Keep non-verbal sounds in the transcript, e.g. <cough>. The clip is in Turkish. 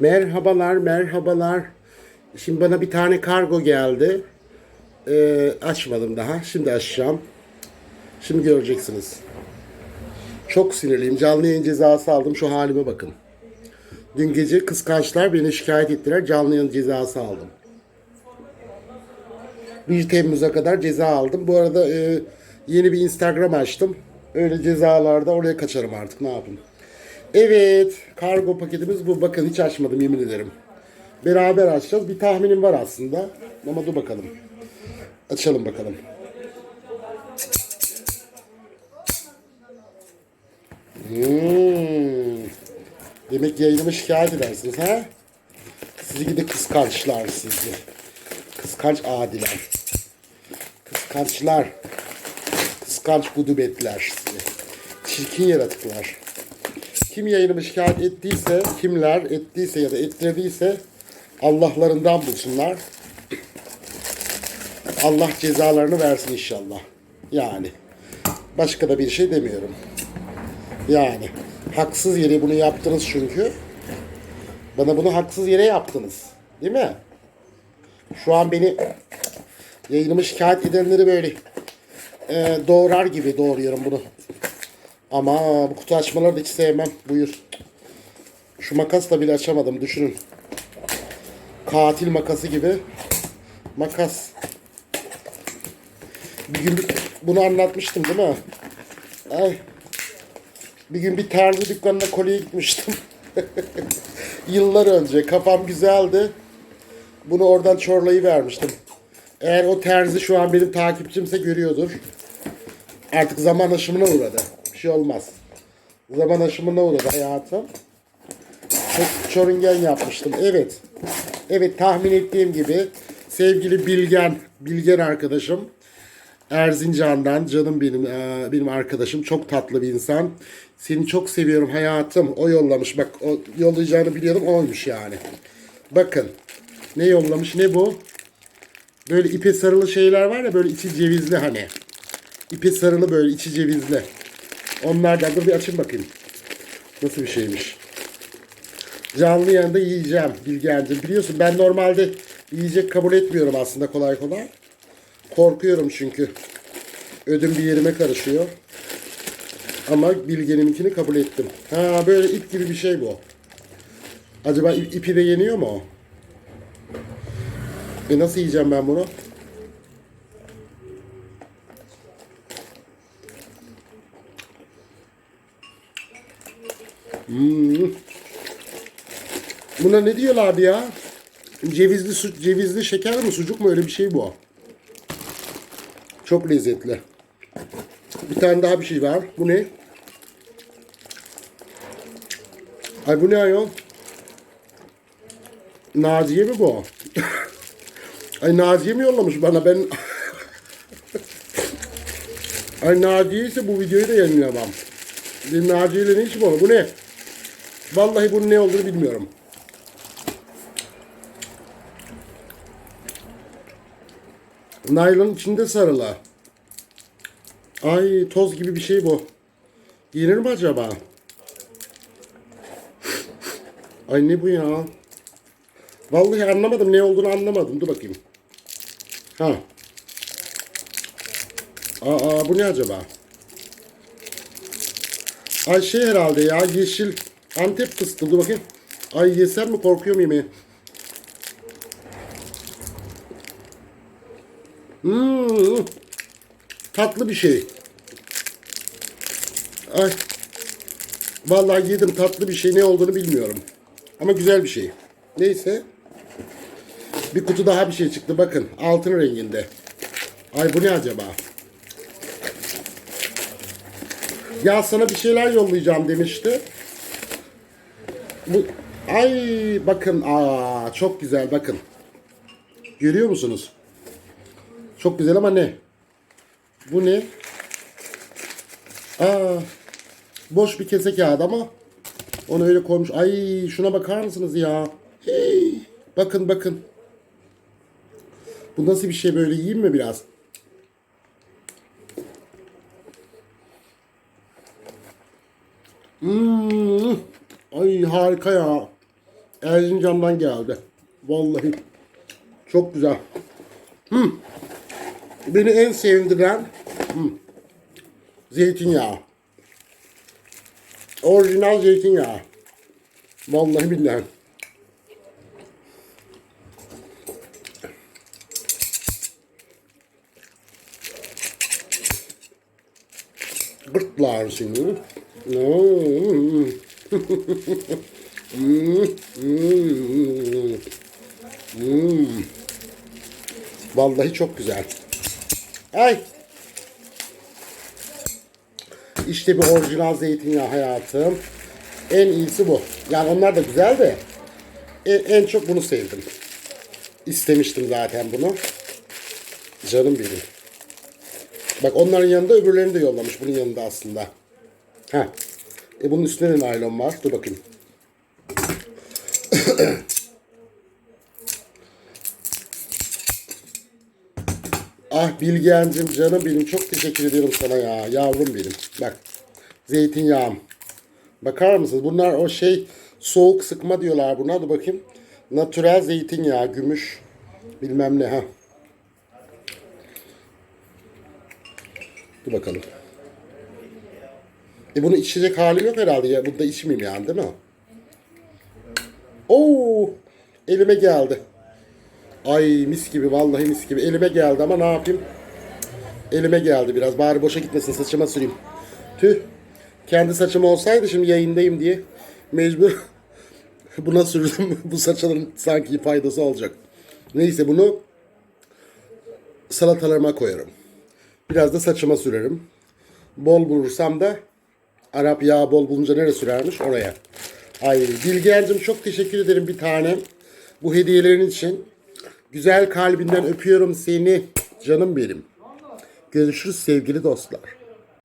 Merhabalar, merhabalar. Şimdi bana bir tane kargo geldi. Ee, açmadım daha. Şimdi açacağım. Şimdi göreceksiniz. Çok sinirliyim. Canlı yayın cezası aldım. Şu halime bakın. Dün gece kıskançlar beni şikayet ettiler. Canlı yayın cezası aldım. 1 Temmuz'a kadar ceza aldım. Bu arada e, yeni bir Instagram açtım. Öyle cezalarda oraya kaçarım artık. Ne yapayım? Evet. Kargo paketimiz bu. Bakın hiç açmadım yemin ederim. Beraber açacağız. Bir tahminim var aslında. Ama dur bakalım. Açalım bakalım. Hmm. Demek yayınımı şikayet edersiniz ha? Sizi gidi kıskançlar sizi. Kıskanç adiler. Kıskançlar. Kıskanç gudubetler sizi. Çirkin yaratıklar. Kim yayınımı şikayet ettiyse, kimler ettiyse ya da ettirdiyse Allah'larından bulsunlar. Allah cezalarını versin inşallah. Yani. Başka da bir şey demiyorum. Yani. Haksız yere bunu yaptınız çünkü. Bana bunu haksız yere yaptınız. Değil mi? Şu an beni yayınımı şikayet edenleri böyle e, doğrar gibi doğruyorum bunu. Ama bu kutu açmaları da hiç sevmem. Buyur. Şu makasla bile açamadım. Düşünün. Katil makası gibi. Makas. Bir gün bunu anlatmıştım değil mi? Ay. Bir gün bir terzi dükkanına kolye gitmiştim. <laughs> Yıllar önce. Kafam güzeldi. Bunu oradan çorlayı vermiştim. Eğer o terzi şu an benim takipçimse görüyordur. Artık zaman aşımına uğradı. Bir şey olmaz. Zaman aşımına uğradı hayatım. Çok çorungen yapmıştım. Evet. Evet tahmin ettiğim gibi sevgili Bilgen, Bilgen arkadaşım Erzincan'dan canım benim eee, benim arkadaşım çok tatlı bir insan. Seni çok seviyorum hayatım. O yollamış. Bak o yollayacağını biliyordum oymuş yani. Bakın. Ne yollamış? Ne bu? Böyle ipe sarılı şeyler var ya böyle içi cevizli hani. İpe sarılı böyle içi cevizli. Onlardan dur bir açın bakayım. Nasıl bir şeymiş. Canlı yayında yiyeceğim Bilgencim. Biliyorsun ben normalde yiyecek kabul etmiyorum aslında kolay kolay. Korkuyorum çünkü. Ödüm bir yerime karışıyor. Ama Bilge'ninkini kabul ettim. Ha böyle ip gibi bir şey bu. Acaba ip- ipi de yeniyor mu o? E nasıl yiyeceğim ben bunu? Hmm. Buna ne diyorlardı ya? Cevizli su, cevizli şeker mi sucuk mu öyle bir şey bu. Çok lezzetli. Bir tane daha bir şey var. Bu ne? Ay bu ne ayol? Naziye mi bu? <laughs> Ay Naziye mi yollamış bana? Ben <laughs> Ay Naciye ise bu videoyu da yayınlamam. Bir Naciye ile ne işim olur? Bu ne? Vallahi bunun ne olduğunu bilmiyorum. Naylon içinde sarılı. Ay toz gibi bir şey bu. Yenir mi acaba? Ay ne bu ya? Vallahi anlamadım ne olduğunu anlamadım. Dur bakayım. Ha. Aa bu ne acaba? Ay şey herhalde ya yeşil Antep fıstığı. Dur bakayım. Ay yesem mi korkuyorum yemeğe. Hmm. Tatlı bir şey. Ay. Vallahi yedim tatlı bir şey ne olduğunu bilmiyorum. Ama güzel bir şey. Neyse. Bir kutu daha bir şey çıktı bakın. Altın renginde. Ay bu ne acaba? Ya sana bir şeyler yollayacağım demişti. Bu ay bakın aa çok güzel bakın. Görüyor musunuz? Çok güzel ama ne? Bu ne? Aa boş bir kese kağıdı ama onu öyle koymuş. Ay şuna bakar mısınız ya? Hey, bakın bakın. Bu nasıl bir şey böyle yiyeyim mi biraz? Hmm. Ay harika ya. Erzincan'dan geldi. Vallahi çok güzel. Hmm. Beni en sevindiren hmm, zeytinyağı. Orijinal zeytinyağı. Vallahi billahi. Gırtlar seni. Hmm. Vallahi çok güzel. Ay. İşte bir orijinal zeytinyağı hayatım. En iyisi bu. Yani onlar da güzel de en, en çok bunu sevdim. İstemiştim zaten bunu. Canım benim. Bak onların yanında öbürlerini de yollamış bunun yanında aslında. Ha. E bunun üstünde de naylon var. Dur bakayım. <clears throat> Ah Bilgehan'cım canım benim çok teşekkür ediyorum sana ya. Yavrum benim. Bak zeytinyağım. Bakar mısınız? Bunlar o şey soğuk sıkma diyorlar buna. Dur bakayım. Natürel zeytinyağı, gümüş bilmem ne ha. Dur bakalım. E bunu içecek halim yok herhalde ya. Bunu da içmeyeyim yani değil mi? Oo, elime geldi. Ay mis gibi vallahi mis gibi. Elime geldi ama ne yapayım? Elime geldi biraz. Bari boşa gitmesin saçıma süreyim. Tüh. Kendi saçım olsaydı şimdi yayındayım diye mecbur <laughs> buna sürdüm. <laughs> Bu saçların sanki faydası olacak. Neyse bunu salatalarıma koyarım. Biraz da saçıma sürerim. Bol bulursam da Arap yağı bol bulunca nereye sürermiş? Oraya. Ay Bilgehan'cığım çok teşekkür ederim bir tanem. Bu hediyelerin için. Güzel kalbinden öpüyorum seni. Canım benim. Görüşürüz sevgili dostlar.